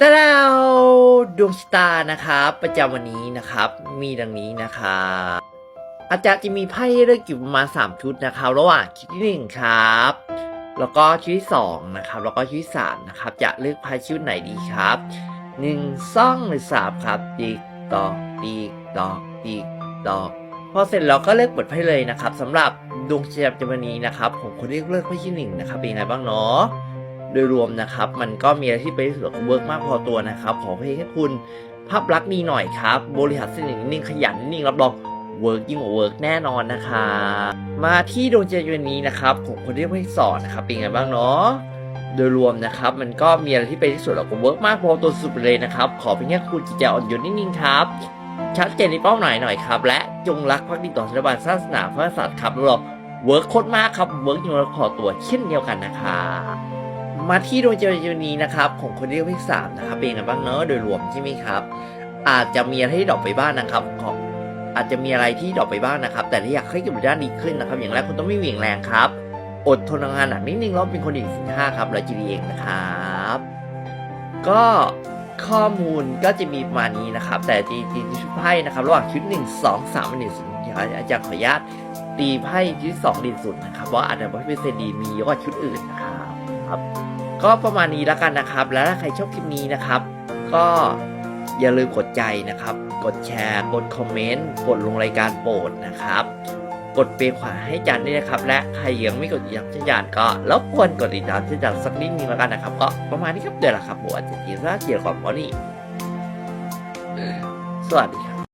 ตะดาวดวงชะตานะครับประจำวันนี้นะครับมีดังนี้นะครับอาจารย์จะมีไพ่เลือกอยู่ประมาณ3ชุดนะครับระหว่างชุดที่หนึ่งครับ แล้วก็ชุดที่สองนะครับแล้วก็ชุดที่สามนะครับจะเลือกไพ่ชุดไหนดีครับหนึ่งสองหรือสามครับตีกตอกตีกตอกตีกตอกพอเสร็จเราก็เลือกเปิดไพ่เลยนะครับสำหรับดวงชะตาประจำวันนี้นะครับผมคนที่เลือกไพ่ที่หนึ่งนะครับเป็นยังไงบ้างเนาะ โดยรวมนะครับ มันก็มีอะไรที่ไปนส่วนของเวิร์กมากพอตัวนะครับ ขอเพียงแค่คุณภาพลักษณ์ดีหน่อยครับ บริหารสิ่งนิ่งขยันนิ่งรับรองเวิร์กยิ่งกว่าเวิร์กแน่นอนนะครับมาที่ดวงใจวันนี้นะครับผมคนที่ไม่สอนนะครับเป็นไงบ้างเนาะโดยรวมนะครับ มันก็มีอะไรที่ไปนที่สุดของเวิร์กมากพอตัวสุดเลยนะครับ ขอเพียงแค่คุณจิตใจอ่อนโยนนิ่งๆครับชัดเจนในเป้าหมายหน่อยครับ และจงรักภักดีต่อสถาบันศาสนาพระกษัตริย์ครับรับรองเวิร์กโคตรมากครับเวิร์กยิ่งกว่าขอตัวเช่นเดียวกันนะครับ มาที่ดวงใจวันนี้นะครับของคนที่เลขสามนะครับเป็นยังไงบ้างเนอะโดยรวมใช่ไหมครับ อาจจะมีอะไรที่ดรอปไปบ้างนะครับของอาจจะมีอะไรที่ดรอปไปบ้างนะครับ แต่ถ้าอยากให้กับด้านดีขึ้นนะครับ อย่างแรกคุณต้องไม่เหวี่ยงแรงครับอดทนทำงานหนักนิดนึงแล้วเป็นคนดีสินห้าครับเราจะดีเองนะครับ ก็ข้อมูลก็จะมีประมาณนี้นะครับ แต่จริงๆชุดไพ่นะครับระหว่างชุดหนึ่งสองสามหนึ่งศูนย์อาจารย์ขออนุญาตตีไพ่ชุดสองดีสุดนะครับว่าอาจจะไม่เป็นเซนดีมียอะกว่าชุดอื่นนะครับ ก็ประมาณนี้แล้วกันนะครับ แล้วถ้าใครชอบคลิปนี้นะครับ ก็อย่าลืมกดใจนะครับ กดแชร์ กดคอมเมนต์ กดลงรายการโปรดนะครับ กดเปย์ขวาให้จันด้วยนะครับ และใครยังไม่กดติดตามช่องจานก็รบกวนกดติดตามช่องจานสักนิดนึงแล้วกันนะครับ ก็ประมาณนี้ครับเดี๋ยวละครับผมอาจจะทีละเดียวก่อนเพอนี่สวัสดีครับ